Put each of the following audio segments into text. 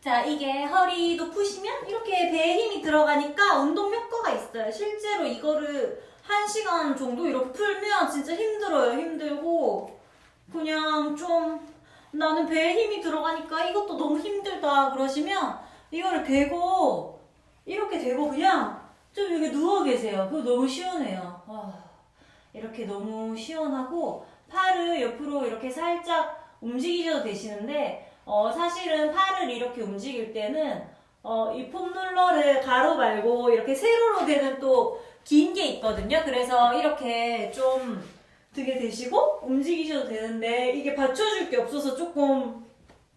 자, 이게 허리도 푸시면 이렇게 배에 힘이 들어가니까 운동 효과가 있어요. 실제로 이거를 한 시간 정도 이렇게 풀면 진짜 힘들어요. 힘들고 그냥 좀 나는 배에 힘이 들어가니까 이것도 너무 힘들다 그러시면 이거를 대고 이렇게 대고 그냥 좀 이렇게 누워 계세요. 그거 너무 시원해요. 와, 이렇게 너무 시원하고 팔을 옆으로 이렇게 살짝 움직이셔도 되시는데 어, 사실은 팔을 이렇게 움직일 때는 어, 이 폼롤러를 가로 말고 이렇게 세로로 되는 또 긴 게 있거든요. 그래서 이렇게 좀 등에 대시고 움직이셔도 되는데 이게 받쳐줄 게 없어서 조금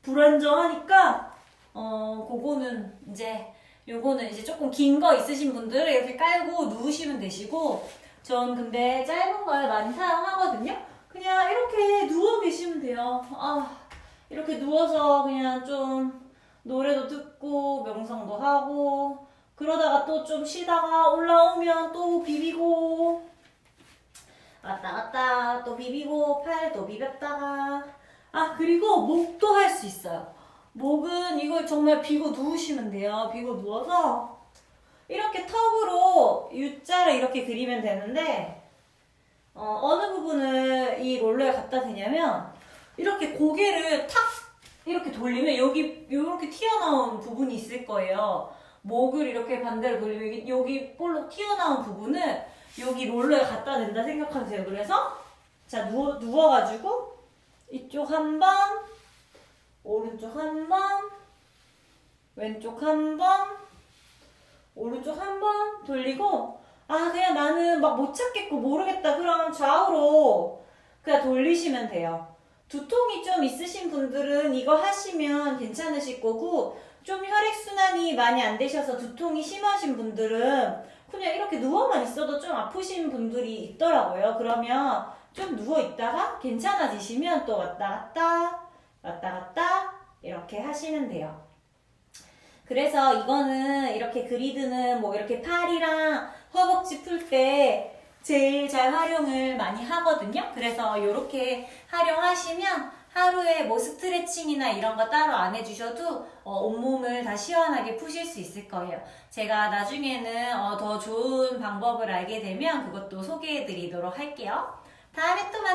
불안정하니까 어 그거는 이제 요거는 이제 조금 긴 거 있으신 분들은 이렇게 깔고 누우시면 되시고 전 근데 짧은 걸 많이 사용하거든요. 그냥 이렇게 누워 계시면 돼요. 아 이렇게 누워서 그냥 좀 노래도 듣고 명상도 하고 그러다가 또 좀 쉬다가 올라오면 또 비비고 왔다 갔다 또 비비고 팔도 비볐다가 아 그리고 목도 할 수 있어요. 목은 이걸 정말 비고 누우시면 돼요. 비고 누워서 이렇게 턱으로 U자를 이렇게 그리면 되는데 어, 어느 부분을 이 롤러에 갖다 대냐면 이렇게 고개를 탁 이렇게 돌리면 여기 이렇게 튀어나온 부분이 있을 거예요 목을 이렇게 반대로 돌리면 여기, 볼록 튀어나온 부분을 여기 롤러에 갖다 댄다 생각하세요. 그래서 자 누워 누워가지고 이쪽 한 번, 오른쪽 한 번, 왼쪽 한 번, 오른쪽 한 번 돌리고 아 그냥 나는 막 못 찾겠고 모르겠다 그러면 좌우로 그냥 돌리시면 돼요. 두통이 좀 있으신 분들은 이거 하시면 괜찮으실 거고 좀 혈액순환이 많이 안 되셔서 두통이 심하신 분들은 그냥 이렇게 누워만 있어도 좀 아프신 분들이 있더라고요. 그러면 좀 누워 있다가 괜찮아지시면 또 왔다 갔다 왔다 갔다 이렇게 하시면 돼요. 그래서 이거는 이렇게 그리드는 뭐 이렇게 팔이랑 허벅지 풀 때 제일 잘 활용을 많이 하거든요. 그래서 이렇게 활용하시면 하루에 뭐 스트레칭이나 이런 거 따로 안 해주셔도 어, 온몸을 다 시원하게 푸실 수 있을 거예요. 제가 나중에는 어, 더 좋은 방법을 알게 되면 그것도 소개해 드리도록 할게요. 다음에 또 만나요.